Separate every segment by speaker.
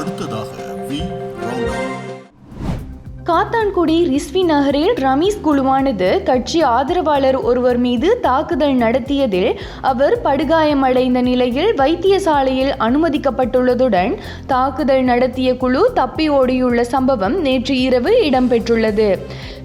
Speaker 1: அடுத்ததாக வி
Speaker 2: காத்தான்குடி ரிஸ்வி நகரில் ரமீஸ் குழுவானது கட்சி ஆதரவாளர் ஒருவர் மீது தாக்குதல் நடத்தியதில் அவர் படுகாயமடைந்த நிலையில் வைத்தியசாலையில் அனுமதிக்கப்பட்டுள்ளதுடன் தாக்குதல் நடத்திய குழு தப்பி ஓடியுள்ள சம்பவம் நேற்று இரவு இடம்பெற்றுள்ளது.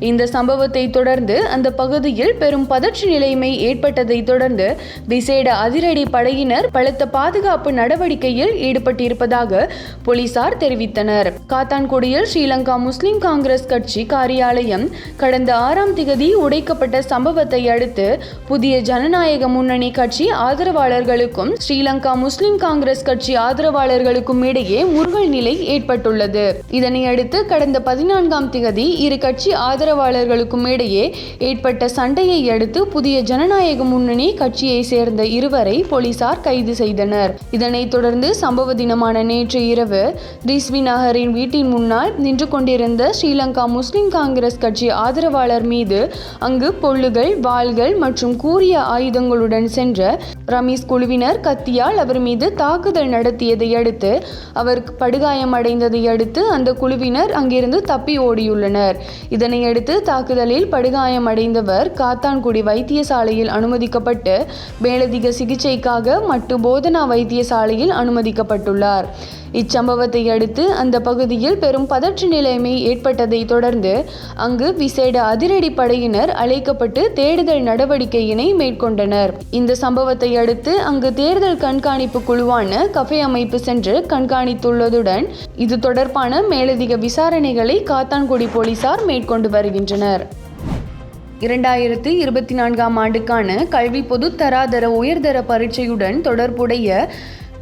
Speaker 2: இந்த சம்பவத்தை தொடர்ந்து அந்த பகுதியில் பெரும் பதற்ற நிலைமை ஏற்பட்டதை தொடர்ந்து விசேட அதிரடி படையினர் பலத்த பாதுகாப்பு நடவடிக்கையில் ஈடுபட்டிருப்பதாக போலீசார் தெரிவித்தனர். காத்தான்குடியில் ஸ்ரீலங்கா முஸ்லிம் காங்கிரஸ் கட்சி காரியாலயம் கடந்த ஆறாம் திகதி உடைக்கப்பட்ட சம்பவத்தை அடுத்து புதிய ஜனநாயக முன்னணி கட்சி ஆதரவாளர்களுக்கும் ஸ்ரீலங்கா முஸ்லிம் காங்கிரஸ் கட்சி ஆதரவாளர்களுக்கும் இடையே முருகல் நிலை ஏற்பட்டுள்ளது. இதனையடுத்து கடந்த பதினான்காம் திகதி இரு கட்சி ஆதரவாளர்களுக்கும் இடையே ஏற்பட்ட சண்டையை அடுத்து புதிய ஜனநாயக முன்னணி கட்சியை சேர்ந்த இருவரை போலீசார் கைது செய்தனர். இதனைத் தொடர்ந்து சம்பவ தினமான நேற்று இரவு ரிஸ்வி நகரின் வீட்டின் முன்னால் நின்று கொண்டிருந்த ஸ்ரீலங்கா முஸ்லிம் காங்கிரஸ் கட்சி ஆதரவாளர் மீது அங்கு பொல்லுகள் வாள்கள் மற்றும் கூரிய ஆயுதங்களுடன் சென்ற ரமீஸ் குழுவினர் கத்தியால் அவர் மீது தாக்குதல் நடத்தியதை அடுத்து அவர் படுகாயமடைந்ததை அடுத்து அந்த குழுவினர் அங்கிருந்து தப்பி ஓடியுள்ளனர். இதனையடுத்து தாக்குதலில் படுகாயமடைந்தவர் காத்தான்குடி வைத்தியசாலையில் அனுமதிக்கப்பட்டு மேலதிக சிகிச்சைக்காக மட்டு போதனா வைத்தியசாலையில் அனுமதிக்கப்பட்டுள்ளார். இச்சம்பவத்தை அடுத்து அந்த பகுதியில் பெரும் பதற்ற நிலைமை ஏற்பட்டது தொடர்ந்து அங்கு விசேட அதிரடி படையினர் அழைக்கப்பட்டு தேடுதல் நடவடிக்கையினை மேற்கொண்டனர். இந்த சம்பவத்தை அடுத்து அங்கு தேர்தல் கண்காணிப்பு குழுவான கஃபே அமைப்பு சென்று கண்காணித்துள்ளதுடன் இது தொடர்பான மேலதிக விசாரணைகளை காத்தான்குடி போலீசார் மேற்கொண்டு வருகின்றனர். இரண்டாயிரத்து இருபத்தி நான்காம் ஆண்டுக்கான கல்வி பொதுத்தராதர உயர்தர பரீட்சையுடன் தொடர்புடைய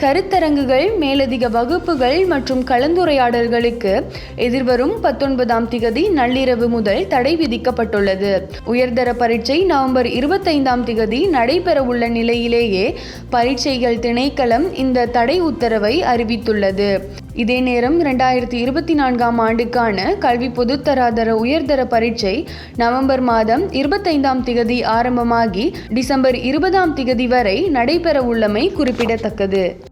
Speaker 2: கருத்தரங்குகள் மேலதிக வகுப்புகள் மற்றும் கலந்துரையாடல்களுக்கு எதிர்வரும் பத்தொன்பதாம் திகதி நள்ளிரவு முதல் தடை விதிக்கப்பட்டுள்ளது. உயர்தர பரீட்சை நவம்பர் இருபத்தைந்தாம் திகதி நடைபெறவுள்ள நிலையிலேயே பரீட்சைகள் திணைக்களம் இந்த தடை உத்தரவை அறிவித்துள்ளது. இதே நேரம் இரண்டாயிரத்தி இருபத்தி நான்காம் ஆண்டுக்கான கல்வி பொதுத்தராதர உயர்தர பரீட்சை நவம்பர் மாதம் இருபத்தைந்தாம் திகதி ஆரம்பமாகி டிசம்பர் இருபதாம் திகதி வரை நடைபெறவுள்ளமை குறிப்பிடத்தக்கது.